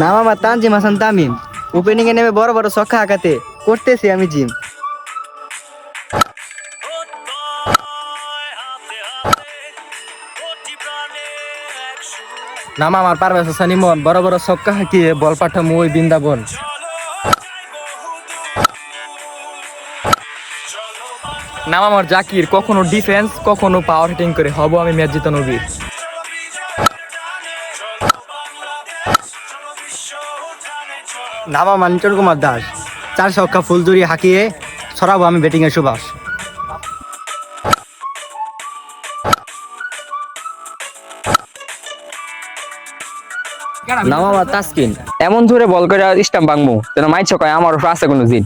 নাম আমার তানজিম হাসান তামিম। ওপেনিং এ নেমে বড় বড় ছক্কা হাঁকাতে করতেছি আমি জিম। নাম আমার পারভেজ হাসান ইমন বড় বড় ছক্কা হাঁকিয়ে বল পাঠামো ওই বৃন্দাবন। নাম আমার জাকির, কখনো ডিফেন্স কখনো পাওয়ার হিটিং করে হব আমি ম্যাচ জিতানো বীর নাম মানিচর কুমার দাস, চার ছক্কা ফুলজুরি হাঁকিয়ে ছড়াবো আমি ব্যাটিং এর সুবাস নাম তাসকিন, এমন ধরে বল করে স্টাম্প ভাঙবো যেন মাইছ কয় আমার আছে কোনো জিন।